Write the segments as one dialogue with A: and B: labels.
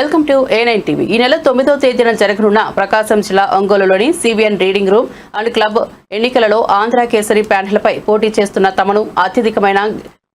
A: Welcome to A nine TV. ఈ నెల తొమ్మిదవ తేదీన జరగనున్న ప్రకాశం జిల్లా ఒంగోలులోని CBN reading room and club ఎన్నికలలో ఆంధ్ర కేసరి ప్యానెల్పై పోటీ చేస్తున్న తమను అత్యధికమైన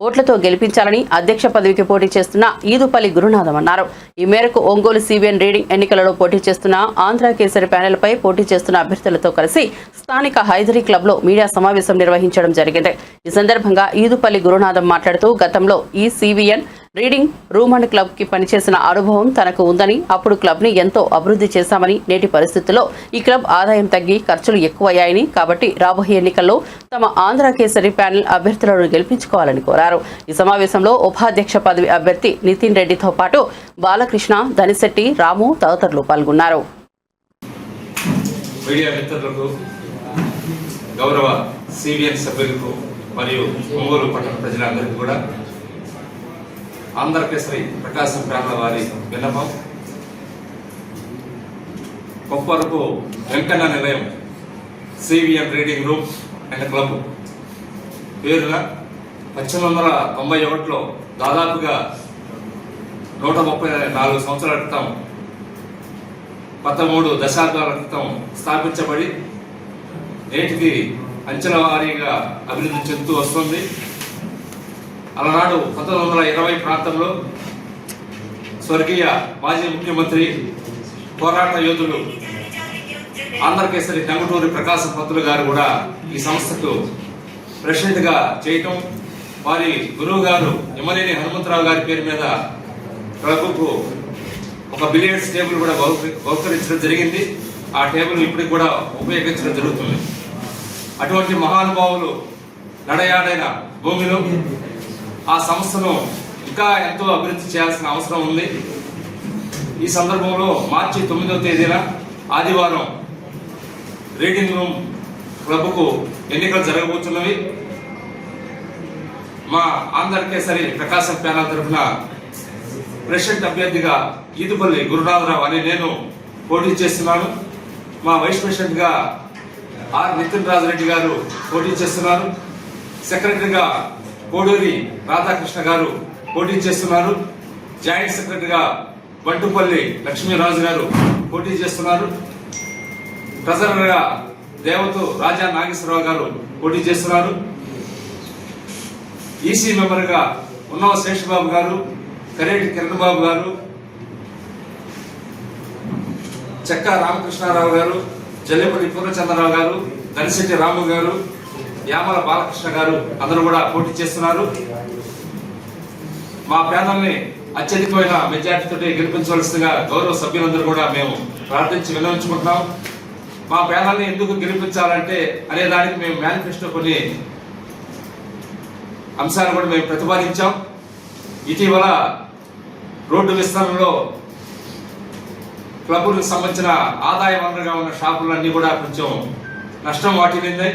A: ఓట్లతో గెలిపించాలని అధ్యక్ష పదవికి పోటీ చేస్తున్న ఈదుపల్లి గురునాథం అన్నారు. ఈ మేరకు ఒంగోలు సిబిఎన్ రీడింగ్ ఎన్నికలలో పోటీ చేస్తున్న ఆంధ్ర కేసరి ప్యానెల్పై పోటీ చేస్తున్న అభ్యర్థులతో కలిసి స్థానిక హైదరీ క్లబ్లో మీడియా సమావేశం నిర్వహించడం జరిగింది. ఈ సందర్భంగా ఈదుపల్లి గురునాథం మాట్లాడుతూ గతంలో ఈ సిబిఎన్ రీడింగ్ రూమ్ అండ్ క్లబ్కి పనిచేసిన అనుభవం తనకు ఉందని అప్పుడు క్లబ్ని ఎంతో అభివృద్ధి చేశామని నేటి పరిస్థితుల్లో ఈ క్లబ్ ఆదాయం తగ్గి ఖర్చులు ఎక్కువయ్యాయని కాబట్టి రాబోయే ఎన్నికల్లో తమ ఆంధ్ర కేసరి ప్యానెల్ అభ్యర్థులను గెలిపించుకోవాలని కోరారు. ఈ సమావేశంలో ఉపాధ్యక్ష పదవి అభ్యర్థి నితిన్ రెడ్డితో పాటు బాలకృష్ణ ధనిశెట్టి రాము తదితరులు పాల్గొన్నారు.
B: మీడియా మిత్రులకు గౌరవ సభ్యులకు మరియు ఒంగోలు పట్టణ ప్రజలందరికీ కూడా ఆంధ్రకేసరి ప్రకాశం ప్రాంత వారి విన్నపం. కొప్పరకు వెంకన్న నిలయం CVM reading room and club పేరున పద్దెనిమిది వందల తొంభై ఒకటిలో దాదాపుగా నూట ముప్పై నాలుగు సంవత్సరాల క్రితం పదమూడు దశాబ్దాల క్రితం స్థాపించబడి నేటికి అంచనా వారీగా అభివృద్ధి చెందుతూ వస్తుంది. అలనాడు పంతొమ్మిది వందల ఇరవై ప్రాంతంలో స్వర్గీయ మాజీ ముఖ్యమంత్రి పోరాట యోధులు ఆంధ్రకేసరి టంగుటూరి ప్రకాశం పంతులు గారు కూడా ఈ సంస్థకు ప్రెసిడెంట్గా చేయటం వారి గురువు గారు ఎమ్మెల్యేని హనుమంతరావు గారి పేరు మీద ప్రభుకు ఒక బిలియన్స్ టేబుల్ కూడా బహు- బహుకరించడం జరిగింది. ఆ టేబుల్ ఇప్పటికి కూడా ఉపయోగించడం జరుగుతుంది. అటువంటి మహానుభావులు నడయాడైన భూమిలో ఆ సంస్థను ఇంకా ఎంతో అభివృద్ధి చేయాల్సిన అవసరం ఉంది. ఈ సందర్భంలో మార్చి తొమ్మిదవ తేదీన ఆదివారం రీడింగ్ రూమ్ క్లబ్కు ఎన్నికలు జరగబోతున్నవి. మా ఆంధ్రకేసరి ప్రకాశం ప్యానల్ తరఫున ప్రెసిడెంట్ అభ్యర్థిగా ఈదుపల్లి గురునాథరావు అని నేను పోటీ చేస్తున్నాను. మా వైస్ ప్రెసిడెంట్గా ఆర్ నితిన్ రాజరెడ్డి గారు పోటీ చేస్తున్నారు. సెక్రటరీగా కోడూరి రాధాకృష్ణ గారు పోటీ చేస్తున్నారు. జాయింట్ సెక్రటరీగా బంటుపల్లి లక్ష్మీరాజు గారు పోటీ చేస్తున్నారు. ట్రెజరర్గా దేవతు రాజా నాగేశ్వరరావు గారు పోటీ చేస్తున్నారు. ఈసీ మెంబర్గా ఉన్నవ శేషబాబు గారు కరేటి కిరణ్ బాబు గారు చెక్క రామకృష్ణారావు గారు జల్లిపల్లి పూర్ణచంద్రరావు గారు దనిశెట్టి రాము గారు యామల బాలకృష్ణ గారు అందరూ కూడా పోటీ చేస్తున్నారు. మా ప్యానల్ని అత్యధికమైన మెజార్టీతో గెలిపించవలసిందిగా గౌరవ సభ్యులందరూ కూడా మేము ప్రార్థించి విన్నవించుకుంటున్నాం. మా ప్యానల్ని ఎందుకు గెలిపించాలంటే అనే దానికి మేము మేనిఫెస్టో కొన్ని అంశాలు కూడా మేము ప్రతిపాదించాం. ఇటీవల రోడ్డు విస్తరణలో క్లబ్బులకు సంబంధించిన ఆదాయ వనరుగా ఉన్న షాపులన్నీ కూడా కొంచెం నష్టం వాటిల్లింది.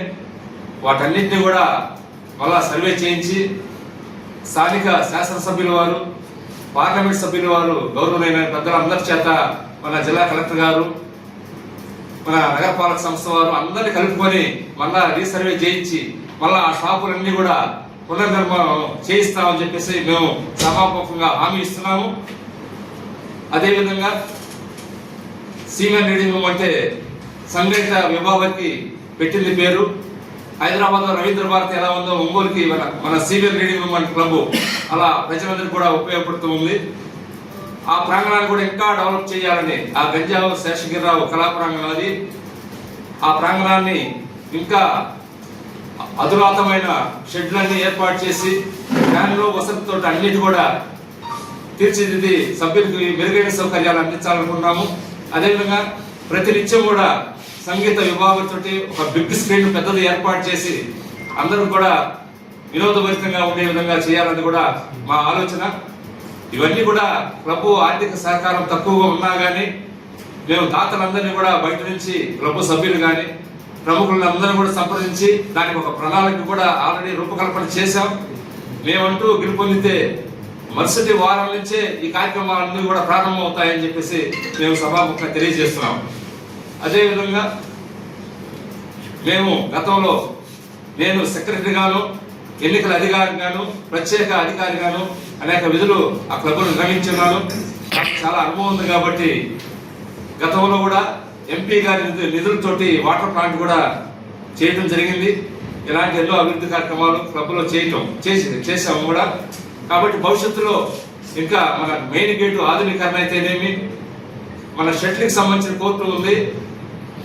B: వాటన్నిటిని కూడా మళ్ళా సర్వే చేయించి స్థానిక శాసనసభ్యుల వారు పార్లమెంట్ సభ్యుల వారు గౌరవనైన పెద్దలందరి చేత మన జిల్లా కలెక్టర్ గారు మన నగరపాలక సంస్థ వారు అందరిని కలుపుకొని మళ్ళా రీసర్వే చేయించి మళ్ళా ఆ షాపులన్నీ కూడా పునర్నిర్మాణం చేయిస్తామని చెప్పేసి మేము సభాముఖంగా హామీ ఇస్తున్నాము. అదేవిధంగా సీనియర్ రీడింగ్ అంటే సంఘటిత విభావానికి పెట్టింది పేరు. హైదరాబాద్లో రవీంద్ర భారతి ఎలా ఉందో ఒంగోలుకి మన మన సీనియర్ రీడింగ్ మన క్లబ్. అలా ప్రజలందరికీ కూడా ఉపయోగపడుతూ ఉంది. ఆ ప్రాంగణాన్ని కూడా ఇంకా డెవలప్ చేయాలని ఆ గంజావు శేషగిరిరావు కళా ప్రాంగణం అది. ఆ ప్రాంగణాన్ని ఇంకా అధునాతమైన షెడ్లన్నీ ఏర్పాటు చేసి దానిలో వసతితో అన్నిటి కూడా తీర్చిదిద్ది సభ్యులకి మెరుగైన సౌకర్యాలు అందించాలనుకున్నాము అదేవిధంగా ప్రతి నిత్యం కూడా సంగీత విభాగంతో ఒక బిగ్ స్క్రీన్ పెద్దది ఏర్పాటు చేసి అందరూ కూడా వినోదభరితంగా ఉండే విధంగా చేయాలని కూడా మా ఆలోచన. ఇవన్నీ కూడా ప్రభు ఆర్థిక సహకారం తక్కువగా ఉన్నా కానీ మేము దాతలందరినీ కూడా బయట నుంచి ప్రభు సభ్యులు కానీ ప్రముఖులను అందరూ కూడా సంప్రదించి దానికి ఒక ప్రణాళిక కూడా ఆల్రెడీ రూపకల్పన చేశాం. మేమంటూ గెలుపొందితే మరుసటి వారం నుంచే ఈ కార్యక్రమాలన్నీ కూడా ప్రారంభం అవుతాయని చెప్పేసి మేము సభాముఖంగా తెలియజేస్తున్నాం. అదేవిధంగా మేము గతంలో నేను సెక్రటరీగాను ఎన్నికల అధికారిగాను ప్రత్యేక అధికారిగాను అనేక విధులు ఆ క్లబ్ను నిర్వహించున్నాను. నాకు చాలా అనుభవం ఉంది కాబట్టి గతంలో కూడా ఎంపీ గారి నిధు- నిధులతోటి వాటర్ ప్లాంట్ కూడా చేయడం జరిగింది. ఇలాంటి ఎన్నో అభివృద్ధి కార్యక్రమాలు క్లబ్లో చేయటం చేసి చేసాము కూడా. కాబట్టి భవిష్యత్తులో ఇంకా మన మెయిన్ గేటు ఆధునీకరణ అయితేనేమి మన షటిల్కి సంబంధించిన కోర్టు ఉంది.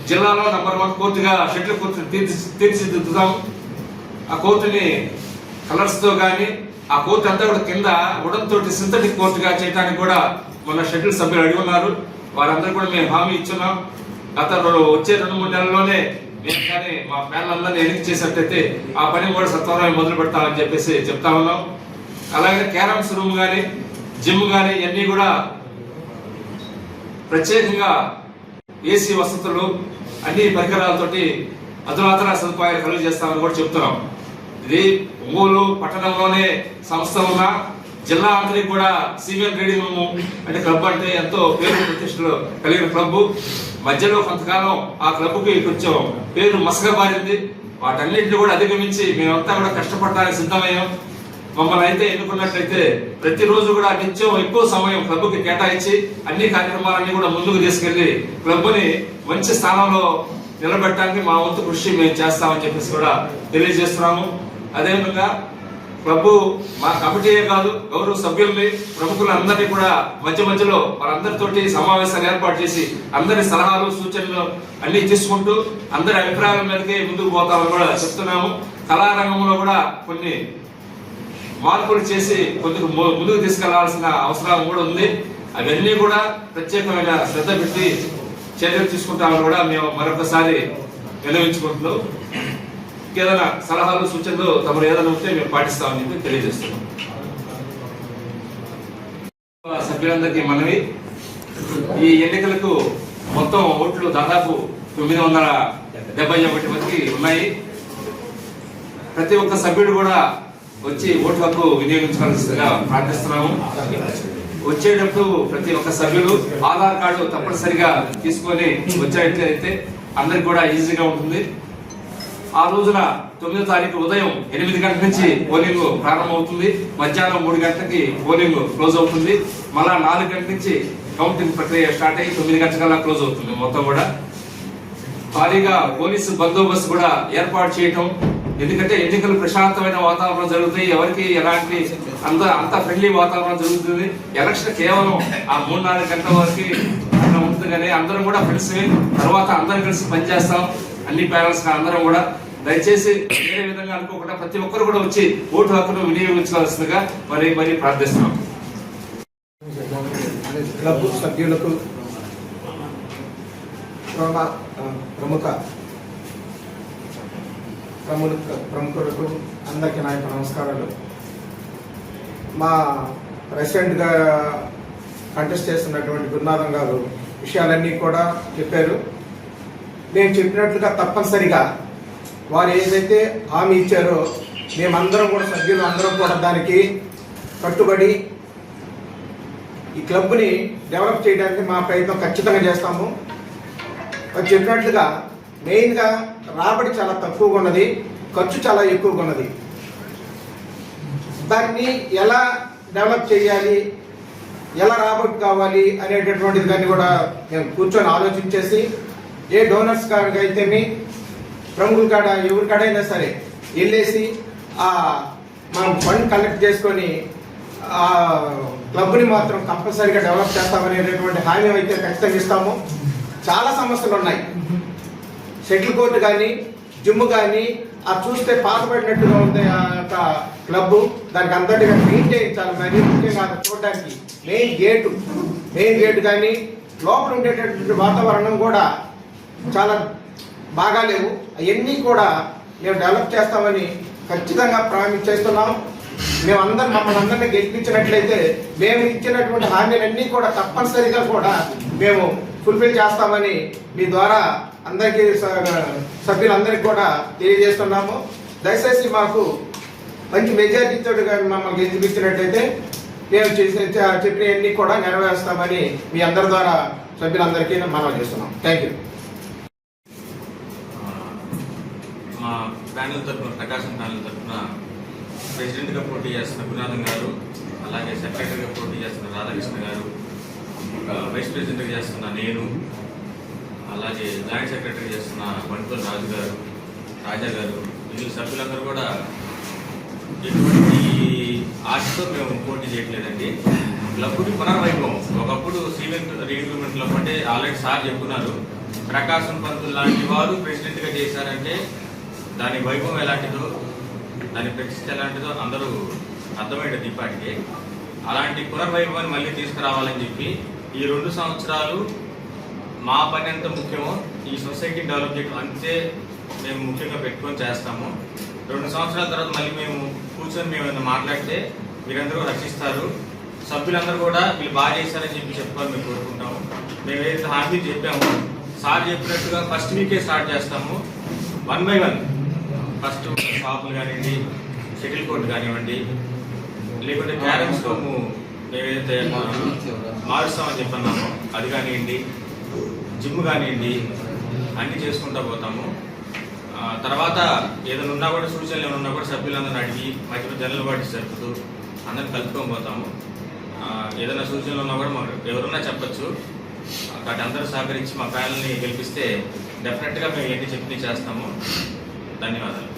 B: జిల్లాలో నంబర్ వన్ కోర్టుగా షటిల్ కోర్టు తీర్చి తీర్చిదిద్దుతాం ఆ కోర్టుని కలర్స్తో కానీ ఆ కోర్టు అంతా కూడా కింద వుడన్ సింథటిక్ కోర్టుగా చేయడానికి కూడా మన షటిల్ సభ్యులు అడిగి ఉన్నారు. వారందరూ కూడా మేము హామీ ఇచ్చున్నాం. గత వచ్చే రెండు మూడు నెలల్లోనే మేము కానీ మా ప్యాన్లందరినీ ఎన్నిక చేసినట్టయితే ఆ పని కూడా సత్వరమే మొదలు పెడతామని చెప్పేసి చెప్తా ఉన్నాం. అలాగే క్యారమ్స్ రూమ్ కానీ జిమ్ కానీ ఇవన్నీ కూడా ప్రత్యేకంగా ఏసీ వసతులు అన్ని పరికరాలతోటి అధునాతన సదుపాయాలు కలుగు చేస్తామని కూడా చెప్తున్నాం. ఇది ఒంగోలు పట్టణంలోనే సంస్థ ఉన్న జిల్లా అందరికి కూడా సీనియర్ రీడింగ్ రూమ్ అంటే క్లబ్ అంటే ఎంతో పేరు ప్రతిష్టలు కలిగిన క్లబ్. మధ్యలో కొంతకాలం ఆ క్లబ్కి కొంచెం పేరు మసకబారింది. వాటన్నింటిని కూడా అధిగమించి మేమంతా కూడా కష్టపడడానికి సిద్ధమయ్యాం. మమ్మల్ని అయితే ఎన్నుకున్నట్లయితే ప్రతిరోజు కూడా నిత్యం ఎక్కువ సమయం క్లబ్కి కేటాయించి అన్ని కార్యక్రమాలన్నీ కూడా ముందుకు తీసుకెళ్ళి క్లబ్ని మంచి స్థానంలో నిలబెట్టడానికి మా వంతు కృషి మేము చేస్తామని చెప్పేసి కూడా తెలియజేస్తున్నాము. అదేవిధంగా క్లబ్ మా కమిటీయే కాదు గౌరవ సభ్యుల్ని ప్రముఖులందరినీ కూడా మధ్య మధ్యలో వారందరితోటి సమావేశాలు ఏర్పాటు చేసి అందరి సలహాలు సూచనలు అన్ని తీసుకుంటూ అందరి అభిప్రాయాల మీదకి ముందుకు పోతామని కూడా చెప్తున్నాము. కళారంగంలో కూడా కొన్ని మార్పులు చేసి కొద్దిగా ము- ముందుకు తీసుకెళ్ళాల్సిన అవసరం కూడా ఉంది. అవన్నీ కూడా ప్రత్యేకమైన శ్రద్ధ పెట్టి చర్యలు తీసుకుంటామని కూడా మేము మరొకసారి వినవించుకుంటున్నాం ఏదైనా సలహాలు సూచనలు తమరు ఏదైనా ఉంటే మేము పాటిస్తామని చెప్పి తెలియజేస్తున్నాం. సభ్యులందరికీ మనవి. ఈ ఎన్నికలకు మొత్తం ఓట్లు దాదాపు తొమ్మిది వందల డెబ్బై ఒకటి మంది ఉన్నాయి. ప్రతి ఒక్క సభ్యుడు కూడా వచ్చి ఓటు హక్కు వినియోగించుకోవాల్సిందిగా ప్రార్థిస్తున్నాము. వచ్చేటప్పుడు ప్రతి ఒక్క సభ్యులు ఆధార్ కార్డు తప్పనిసరిగా తీసుకొని వచ్చేట్లయితే అందరికి కూడా ఈజీగా ఉంటుంది. ఆ రోజున తొమ్మిదో తారీఖు ఉదయం ఎనిమిది గంటల నుంచి పోలింగ్ ప్రారంభమవుతుంది. మధ్యాహ్నం మూడు గంటలకి పోలింగ్ క్లోజ్ అవుతుంది. మళ్ళా నాలుగు గంటల నుంచి కౌంటింగ్ ప్రక్రియ స్టార్ట్ అయ్యి తొమ్మిది గంటల క్లోజ్ అవుతుంది మొత్తం కూడా. భారీగా పోలీసు బందోబస్తు కూడా ఏర్పాటు చేయటం ఎందుకంటే ఎన్నికలు ప్రశాంతమైన వాతావరణం జరుగుతాయి. ఎవరికి ఎలాంటి అంత అంత ఫ్రెండ్లీ వాతావరణం జరుగుతుంది. ఎలక్షన్ కేవలం ఆ మూడు నాలుగు గంటల వరకు అట్లా ఉంటుంది కానీ అందరం కూడా ఫ్రెండ్స్ తర్వాత అందరం కలిసి పనిచేస్తాం. అన్ని ప్యానల్స్ అందరం కూడా. దయచేసి వేరే విధంగా అనుకోకుండా ప్రతి ఒక్కరు కూడా వచ్చి ఓటు హక్కును వినియోగించుకోవాల్సిందిగా మరి మరి ప్రార్థిస్తున్నాం.
C: క్లబ్ సభ్యులకు ప్రమ- ప్రముఖ ప్రముఖ ప్రముఖులకు అందరికీ నా యొక్క నమస్కారాలు. మా ప్రెసిడెంట్గా కంటెస్ట్ చేస్తున్నటువంటి గురునాథం గారు విషయాలన్నీ కూడా చెప్పారు. నేను చెప్పినట్లుగా తప్పనిసరిగా వారు ఏదైతే హామీ ఇచ్చారో మేమందరం కూడా సభ్యులు అందరం కూడా దానికి కట్టుబడి ఈ క్లబ్ని డెవలప్ చేయడానికి మా ప్రయత్నం ఖచ్చితంగా చేస్తాము. చెప్పినట్లుగా మెయిన్గా రాబడి చాలా తక్కువగా ఉన్నది ఖర్చు చాలా ఎక్కువగా ఉన్నది. దాన్ని ఎలా డెవలప్ చేయాలి ఎలా రాబడి కావాలి అనేటటువంటిది దాన్ని కూడా మేము కూర్చొని ఆలోచించేసి ఏ డోనర్స్ కాడికి అయితేమి ప్రముఖుల కాడ ఎవరికాడైనా సరే వెళ్ళేసి ఆ మనం ఫండ్ కలెక్ట్ చేసుకొని ఆ క్లబ్ని మాత్రం కంపల్సరీగా డెవలప్ చేస్తామనేటటువంటి హామీ అయితే ఖచ్చితంగా ఇస్తాము. చాలా సమస్యలు ఉన్నాయి షటిల్ కోర్టు కానీ జిమ్ కానీ అది చూస్తే పాతపడినట్టుగా ఉంది ఆ యొక్క క్లబ్ దానికి అంతటిగా మెయిన్ చేయించాలి మరి ముఖ్యంగా అది చూడడానికి మెయిన్ గేటు మెయిన్ గేటు కానీ లోపల ఉండేటటువంటి వాతావరణం కూడా చాలా బాగాలేవు అవన్నీ కూడా మేము డెవలప్ చేస్తామని ఖచ్చితంగా ప్రామిస్ చేస్తున్నాం. మేమందరం మమ్మల్ని అందరినీ గెలిపించినట్లయితే మేము ఇచ్చినటువంటి హామీలన్నీ కూడా తప్పనిసరిగా కూడా మేము ఫుల్ఫిల్ చేస్తామని మీ ద్వారా అందరికీ స- సభ్యులందరికీ కూడా తెలియజేస్తున్నాము. దయచేసి మాకు మంచి మెజార్టీతో కానీ మమ్మల్ని గెలిపించినట్లయితే మేము చేసిన చెప్పినవన్నీ కూడా నెరవేరుస్తామని మీ అందరి ద్వారా సభ్యులందరికీ మనం చేస్తున్నాం. Thank you.
D: మా ప్యానెల్ తరఫున ప్రకాశం ప్యానెల్ తరఫున ప్రెసిడెంట్గా పోటీ చేస్తున్న గురునాథం గారు అలాగే సెక్రటరీగా పోటీ చేస్తున్న రాధాకృష్ణ గారు వైస్ ప్రెసిడెంట్ చేస్తున్న నేను అలాగే జాయింట్ సెక్రటరీ చేస్తున్న బంటుపల్లి రాజు గారు రాజా గారు మిగిలిన సభ్యులందరూ కూడా ఎటువంటి ఆశతో మేము పోటీ చేయట్లేదండి. క్లబ్కి పునర్వైభవం ఒకప్పుడు సీమెంట్ రీగ్రూమెంట్ క్లబ్ అంటే ఆల్రెడీ సార్ చెప్పుకున్నారు ప్రకాశం పంతులు లాంటి వారు ప్రెసిడెంట్గా చేశారంటే దాని వైభవం ఎలాంటిదో దాని ప్రతిష్ట ఎలాంటిదో అందరూ అర్థమయ్యేది ఇప్పటికే అలాంటి పునర్వైభవాన్ని మళ్ళీ తీసుకురావాలని చెప్పి ఈ రెండు సంవత్సరాలు మా పని ఎంత ముఖ్యమో ఈ సొసైటీ డెవలప్ చేయడం అంతే మేము ముఖ్యంగా పెట్టుకొని చేస్తాము. రెండు సంవత్సరాల తర్వాత మళ్ళీ మేము కూర్చొని మేము ఏమైనా మాట్లాడితే మీరందరూ రక్షిస్తారు. సభ్యులందరూ కూడా వీళ్ళు బాగా చేశారని చెప్పి చెప్పుకోవాలి మేము కోరుకుంటాము. మేము ఏదైతే హామీ చెప్పామో సార్ చెప్పినట్టుగా ఫస్ట్ వీకే స్టార్ట్ చేస్తాము. One by one. ఫస్ట్ షాపులు కానివ్వండి షటిల్ కోర్ట్ కానివ్వండి లేకుంటే క్యారమ్స్ రూము మేమైతే మారుస్తామని చెప్పన్నామో అది కానివ్వండి జిమ్ కానివ్వండి అన్ని చేసుకుంటా పోతాము. తర్వాత ఏదైనా ఉన్నా కూడా సూచనలు ఏమైనా ఉన్నా కూడా సభ్యులందరిని అడిగి మధ్యలో జనరల్ బాడీస్ జరుపుతూ అందరిని కలుపుకొని పోతాము. ఏదైనా సూచనలు ఉన్నా కూడా మాకు ఎవరున్నా చెప్పచ్చు. కాబట్టి అందరూ సహకరించి మా ప్యానల్ని గెలిపిస్తే డెఫినెట్గా మేము ఏంటి చెప్పి చేస్తాము ధన్యవాదాలు.